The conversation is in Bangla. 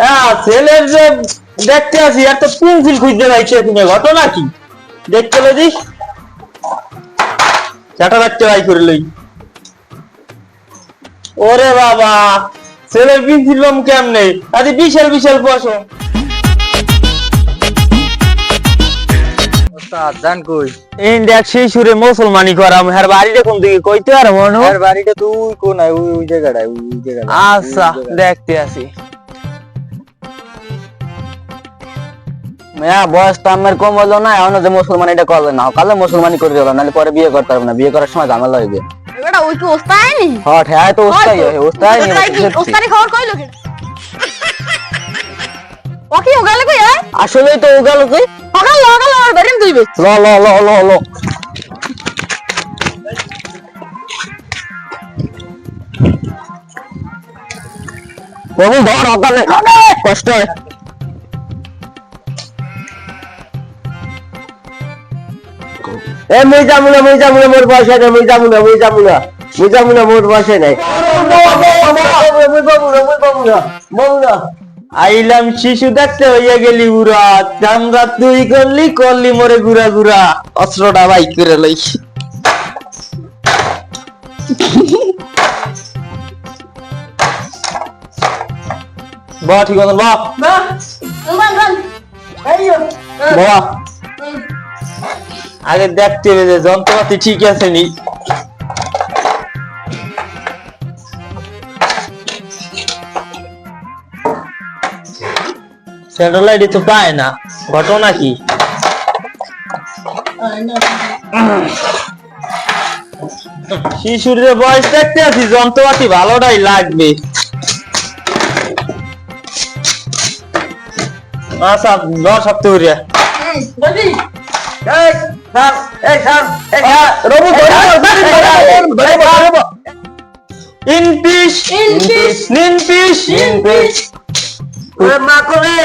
হ্যাঁ ছেলের যে দেখতে আসি একটা পেন্সিল খুঁজতে পাইছে তুমি ঘটনা কি? দেখতে চাটা রাখতে ভাই করে লই। ওরে বাবা ছেলের পেন্সিল কেমনে? আরে বিশাল বিশাল কই? দেখ মুসলমানি করাম বাড়িটা কোন দিকে কইতে আর মনো? বাড়িটা তুই কোন ওই জায়গাটায় ওই জায়গাটায়। আচ্ছা দেখতে আসি। মেয়া বয়স তো আমার কম হলো না এখন যে মুসলমান এটা করবে না কালে মুসলমানি করে দিল নাহলে পরে বিয়ে করতে পারবে না বিয়ে করার সময় ঝামেলা হইবে এবারে ওই কি ওস্তায় নি হ্যাঁ ঠেয়ায় তো ওস্তাই হয় ওস্তাই নি ওস্তানি খবর কইলো কি? ওকে ওগালে কই আয়? আসলেই তো ও গেল ওগাল ওগাল আর বেরিম দিবে ল ল ল ল ল। বাবু ধর অকালে কষ্ট হয়। এ মই যাব না মই যাব না মোর পয়সা নেই মই যাব না মই যাব না। মই যাব না মোর নেই। মই পাবো না মই পাবো না পাবো না। আইলাম শিশু দেখতে হইয়া গেলি বুড়া চামড়া তুই করলি করলি মরে গুড়া গুড়া। অস্ত্রটা বাই করে লই। বাহ ঠিক আছে বাহ। বাবা আগে দেখতে হবে যে যন্ত্রপাতি ঠিক আছে নি। স্যাটেলাইট তো পায় না ঘটনা কি? শিশুর যে বয়স দেখতে আছি যন্ত্রপাতি ভালোটাই লাগবে। আচ্ছা দশ সপ্তাহ ইনপিস স্যার ইনপিস স্যার এই স্যার। রবু ইন পিস ইন পিস মা করে